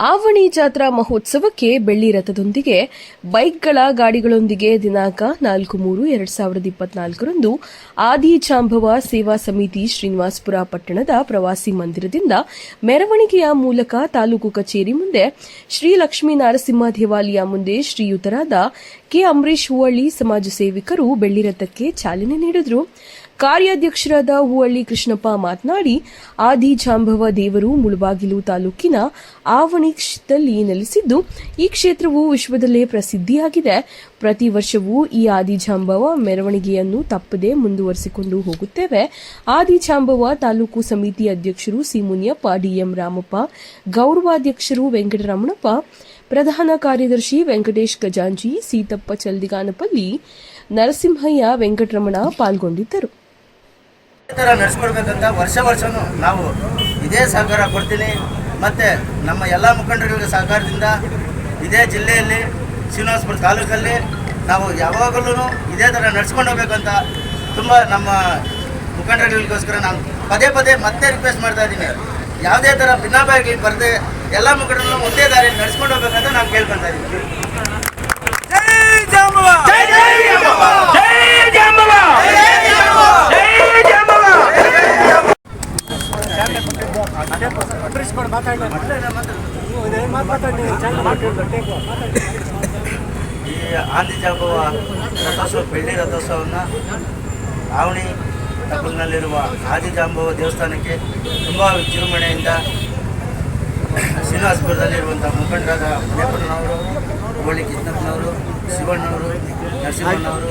ಆವಣಿ ಜಾತ್ರಾ ಮಹೋತ್ಸವಕ್ಕೆ ಬೆಳ್ಳಿ ರಥದೊಂದಿಗೆ ಬೈಕ್ಗಳ ಗಾಡಿಗಳೊಂದಿಗೆ ದಿನಾಂಕ ನಾಲ್ಕು ಮೂರು ಎರಡು ಸಾವಿರದ ಇಪ್ಪತ್ನಾಲ್ಕರಂದು ಆದಿ ಜಾಂಬವ ಸೇವಾ ಸಮಿತಿ ಶ್ರೀನಿವಾಸಪುರ ಪಟ್ಟಣದ ಪ್ರವಾಸಿ ಮಂದಿರದಿಂದ ಮೆರವಣಿಗೆಯ ಮೂಲಕ ತಾಲೂಕು ಕಚೇರಿ ಮುಂದೆ ಶ್ರೀ ಲಕ್ಷ್ಮೀ ನರಸಿಂಹ ದೇವಾಲಯ ಮುಂದೆ ಶ್ರೀಯುತರಾದ ಕೆ ಅಂಬರೀಶ್ ಹೂವಳ್ಳಿ ಸಮಾಜ ಸೇವಕರು ಬೆಳ್ಳಿ ರಥಕ್ಕೆ ಚಾಲನೆ ನೀಡಿದರು. ಕಾರ್ಯಾಧ್ಯಕ್ಷರಾದ ಹೂವಳ್ಳಿ ಕೃಷ್ಣಪ್ಪ ಮಾತನಾಡಿ, ಆದಿ ಜಾಂಬವ ದೇವರು ಮುಳಬಾಗಿಲು ತಾಲೂಕಿನ ಆವಣಿದಲ್ಲಿ ನೆಲೆಸಿದ್ದು, ಈ ಕ್ಷೇತ್ರವು ವಿಶ್ವದಲ್ಲೇ ಪ್ರಸಿದ್ಧಿಯಾಗಿದೆ. ಪ್ರತಿ ವರ್ಷವೂ ಈ ಆದಿ ಜಾಂಬವ ಮೆರವಣಿಗೆಯನ್ನು ತಪ್ಪದೆ ಮುಂದುವರಿಸಿಕೊಂಡು ಹೋಗುತ್ತೇವೆ. ಆದಿ ಜಾಂಬವ ತಾಲೂಕು ಸಮಿತಿ ಅಧ್ಯಕ್ಷರು C Muniyappa D M Ramappa, ಗೌರವಾಧ್ಯಕ್ಷರು Venkataramanappa, ಪ್ರಧಾನ ಕಾರ್ಯದರ್ಶಿ ವೆಂಕಟೇಶ್ ಗಜಾಂಜಿ, ಸೀತಪ್ಪ ಚಲ್ದಿಗಾನಪಲ್ಲಿ ನರಸಿಂಹಯ್ಯ ವೆಂಕಟರಮಣ ಪಾಲ್ಗೊಂಡಿದ್ದರು. ಥರ ನಡೆಸ್ಕೊಡ್ಬೇಕಂತ ವರ್ಷ ವರ್ಷವೂ ನಾವು ಇದೇ ಸಹಕಾರ ಕೊಡ್ತೀನಿ. ಮತ್ತು ನಮ್ಮ ಎಲ್ಲ ಮುಖಂಡರುಗಳ ಸಹಕಾರದಿಂದ ಇದೇ ಜಿಲ್ಲೆಯಲ್ಲಿ ಶ್ರೀನಿವಾಸಪುರ ತಾಲೂಕಲ್ಲಿ ನಾವು ಯಾವಾಗಲೂ ಇದೇ ಥರ ನಡೆಸ್ಕೊಂಡು ಹೋಗ್ಬೇಕಂತ ತುಂಬ ನಮ್ಮ ಮುಖಂಡರುಗಳಿಗೋಸ್ಕರ ನಾನು ಪದೇ ಪದೇ ಮತ್ತೆ ರಿಕ್ವೆಸ್ಟ್ ಮಾಡ್ತಾ ಇದ್ದೀನಿ. ಯಾವುದೇ ಥರ ಭಿನ್ನಾಭಿಪ್ರಾಯಗಳಿಗೆ ಬರದೆ ಎಲ್ಲ ಮುಖಂಡರನ್ನು ಒಂದೇ ದಾರಿಯಲ್ಲಿ ನಡೆಸ್ಕೊಂಡು ಹೋಗ್ಬೇಕಂತ ನಾನು ಕೇಳ್ಕೊಳ್ತಾ ಇದ್ದೀನಿ. ಈ ಆದಿ ಜಾಂಬವ ರಥೋತ್ಸವ ಬೆಳ್ಳಿ ರಥೋತ್ಸವವನ್ನು ಆವಣಿ ತಪ್ಪಲಿನಲ್ಲಿರುವ ಆದಿ ಜಾಂಬವ ದೇವಸ್ಥಾನಕ್ಕೆ ತುಂಬ ವಿಜೃಂಭಣೆಯಿಂದ ಶ್ರೀನಿವಾಸಪುರದಲ್ಲಿರುವಂಥ ಮುಖಂಡರಾದ ಮನೆಪಣ್ಣನವರು ಹೋಳಿ ಕಿತ್ತಪ್ಪನವರು ಶಿವಣ್ಣವರು ನರಸಿಂಹಣ್ಣವರು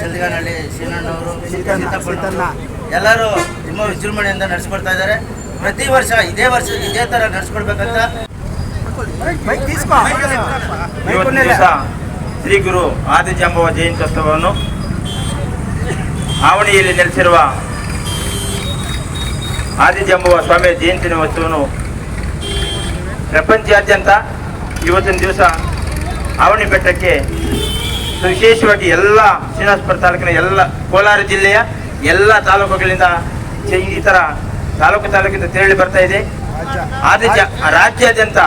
ಚಂದಿಗಾನಹಳ್ಳಿ ಶ್ರೀನಣ್ಣವರು ಎಲ್ಲರೂ ತುಂಬ ವಿಜೃಂಭಣೆಯಿಂದ ನಡೆಸ್ಕೊಡ್ತಾ ಇದ್ದಾರೆ. ಪ್ರತಿ ವರ್ಷ ಇದೇ ವರ್ಷ ಇದೇ ತರ ನಡೆಸ್ಕೊಡ್ಬೇಕಂತ ಇವತ್ತಿನ ದಿವಸ ಶ್ರೀ ಗುರು ಆದಿಜಾಂಬವ ಜಯಂತ್ಯೋತ್ಸವವನ್ನು ಆವಣಿಯಲ್ಲಿ ನೆಲೆಸಿರುವ ಆದಿಜಾಂಬವ ಸ್ವಾಮಿ ಜಯಂತಿ ಉತ್ಸವವನ್ನು ಪ್ರಪಂಚಾದ್ಯಂತ ಇವತ್ತಿನ ದಿವಸ ಆವಣಿ ಬೆಟ್ಟಕ್ಕೆ ವಿಶೇಷವಾಗಿ ಎಲ್ಲ ಶ್ರೀನಿವಾಸಪುರ ತಾಲೂಕಿನ ಎಲ್ಲ ಕೋಲಾರ ಜಿಲ್ಲೆಯ ಎಲ್ಲ ತಾಲೂಕುಗಳಿಂದ ಈ ಥರ ತಾಲೂಕು ತಾಲೂಕಿಂದ ತೆರಳಿ ಬರ್ತಾ ಇದೆ. ಆದಿ ರಾಜ್ಯಾದ್ಯಂತ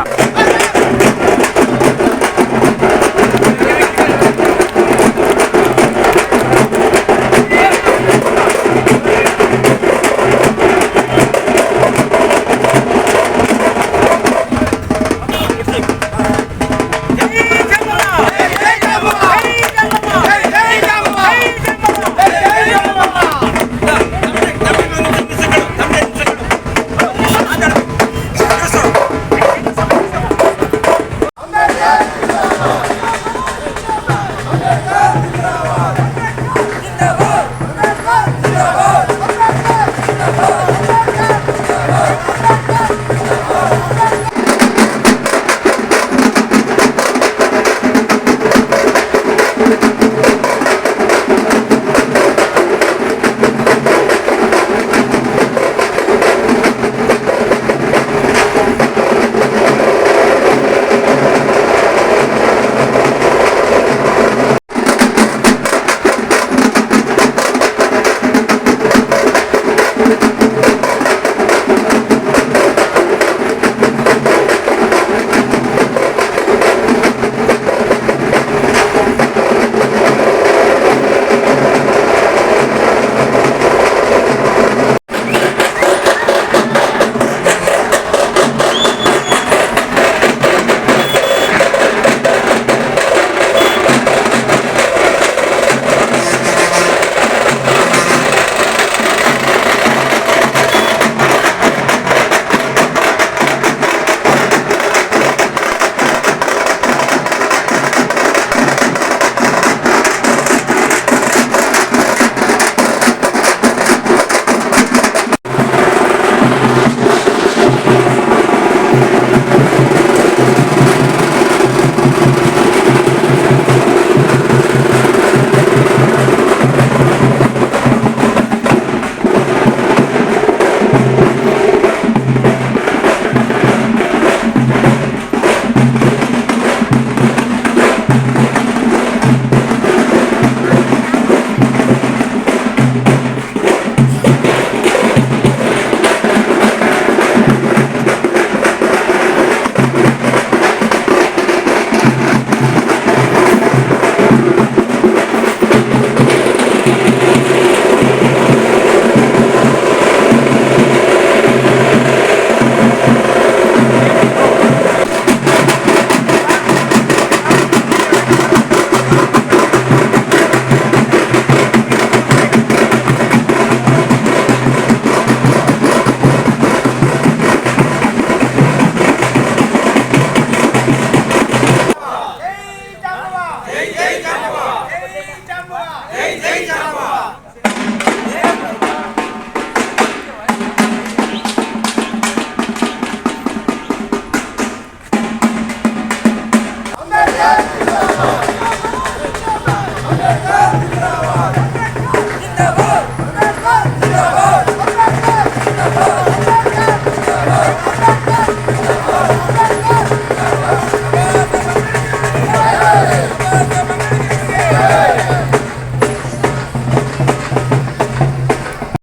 జై జై జాంబవ జై జాంబవ జై జై జాంబవ అందరూ